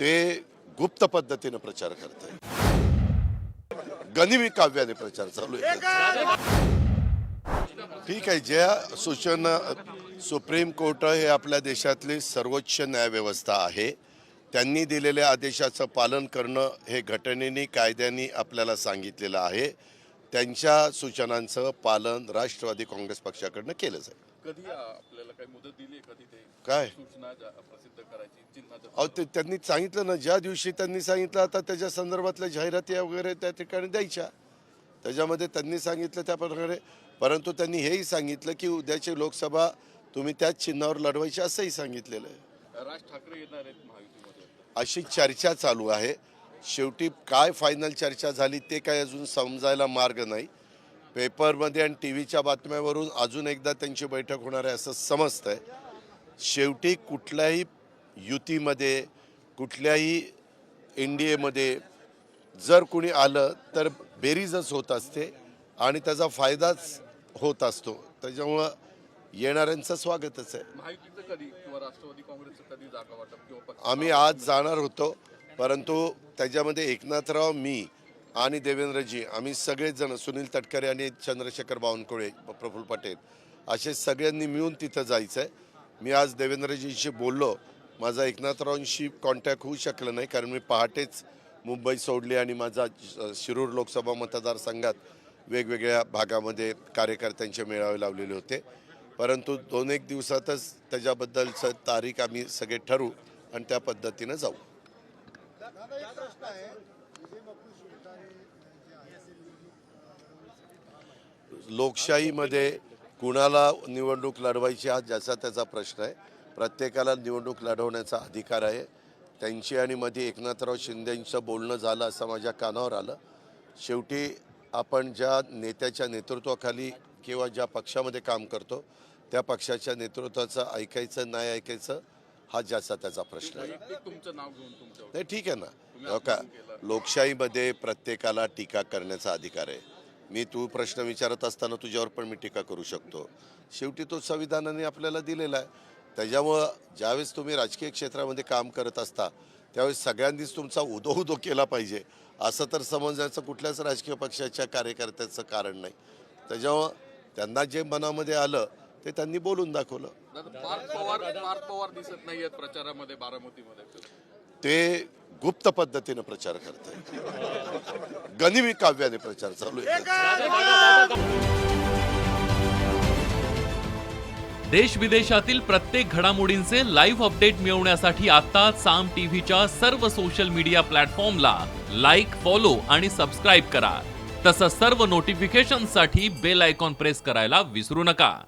ते गुप्त पद्धतीने प्रचार करत आहे गनिमी काव्याने प्रचार चालू आहे. ठीक आहे ज्या सूचना सुप्रीम कोर्ट हे आपल्या देशातली सर्वोच्च न्यायव्यवस्था आहे त्यांनी दिलेल्या आदेशाचं पालन करणं हे घटनेनी कायद्यानी आपल्याला सांगितलेलं आहे. त्यांच्या सूचनांचं पालन राष्ट्रवादी काँग्रेस पक्षाकडनं केलं जाईल. कधी आपल्याला काही मुदत दिली आहे कधी ते काय? सूचना प्रसिद्ध करायची अहो ते त्यांनी सांगितलं ना ज्या दिवशी त्यांनी सांगितलं आता त्याच्या संदर्भातल्या जाहिराती वगैरे त्या ठिकाणी द्यायच्या. त्याच्यामध्ये त्यांनी सांगितलं त्या प्रकारे परंतु त्यांनी हेही सांगितलं की उद्याची लोकसभा तुम्ही त्याच चिन्हावर लढवायची असंही सांगितलेलं आहे. राज ठाकरे येणार आहेत अशी चर्चा चालू आहे. शेवटी काय फायनल चर्चा झाली ते काय अजून समजायला मार्ग नाही. पेपरमध्ये आणि टी व्हीच्या बातम्यावरून अजून एकदा त्यांची बैठक होणार आहे असं समजतंय. शेवटी कुठल्याही युतीमध्ये कुठल्याही एन डी एमध्ये जर कुणी आलं तर बेरीजच होत असते आणि त्याचा फायदाच होत असतो. त्याच्यामुळं येणाऱ्यांचं स्वागतच आहे. आम्ही आज जाणार होतो. परंतु त्याच्यामध्ये एकनाथराव मी आणि देवेंद्रजी आम्ही सगळेजण सुनील तटकरे आणि चंद्रशेखर बावनकुळे प्रफुल्ल पटेल असे सगळ्यांनी मिळून तिथं जायचं आहे मी आज देवेंद्रजींशी बोललो. माझा एकनाथरावांशी कॉन्टॅक्ट होऊ शकलं नाही कारण मी पहाटेच मुंबई सोडली आणि माझा शिरूर लोकसभा मतदारसंघात वेगवेगळ्या भागामध्ये कार्यकर्त्यांचे मेळावे लावलेले होते. परंतु दोन एक दिवसातच त्याच्याबद्दलचं तारीख आम्ही सगळे ठरवू आणि त्या पद्धतीनं जाऊ. लोकशाहीमध्ये कुणाला निवडणूक लढवायची हा ज्याचा त्याचा प्रश्न आहे. प्रत्येकाला निवडणूक लढवण्याचा अधिकार आहे. त्यांची आणि मध्ये एकनाथराव शिंदेंचं बोलणं झालं असं माझ्या कानावर आलं. शेवटी आपण ज्या नेत्याच्या नेतृत्वाखाली किंवा ज्या पक्षामध्ये काम करतो त्या पक्षाच्या नेतृत्वाचं ऐकायचं नाही ऐकायचं हा ज्याचा त्याचा प्रश्न आहे. नाही ठीक आहे ना. हो का? लोकशाहीमध्ये प्रत्येकाला टीका करण्याचा अधिकार आहे. मी तू प्रश्न विचारत असताना तुझ्यावर पण मी टीका करू शकतो. शेवटी तो संविधानाने आपल्याला दिलेला आहे. त्याच्यामुळं ज्यावेळेस तुम्ही राजकीय क्षेत्रामध्ये काम करत असता त्यावेळेस सगळ्यांनीच तुमचा उदो उदो केला पाहिजे. असं तर समजण्याचं कुठल्याच राजकीय पक्षाच्या कार्यकर्त्याचं कारण नाही. त्याच्यामुळं त्यांना जे मनामध्ये आलं ते त्यांनी बोलून दाखवलं. दादा पार्थ पवार पार्थ पवार दिसत नाहीयेत प्रचारामध्ये बारामतीमध्ये. ते गुप्त पद्धतीने प्रचार करत गनिमी काव्याने प्रचार चालू आहे. देश विदेशातील प्रत्येक घडामोडींचे लाईव्ह अपडेट मिळवण्यासाठी आता साम टीव्हीच्या सर्व सोशल मीडिया प्लॅटफॉर्मला लाईक फॉलो आणि सबस्क्राईब करा. तसंच सर्व नोटिफिकेशनसाठी बेल आयकॉन प्रेस करायला विसरू नका.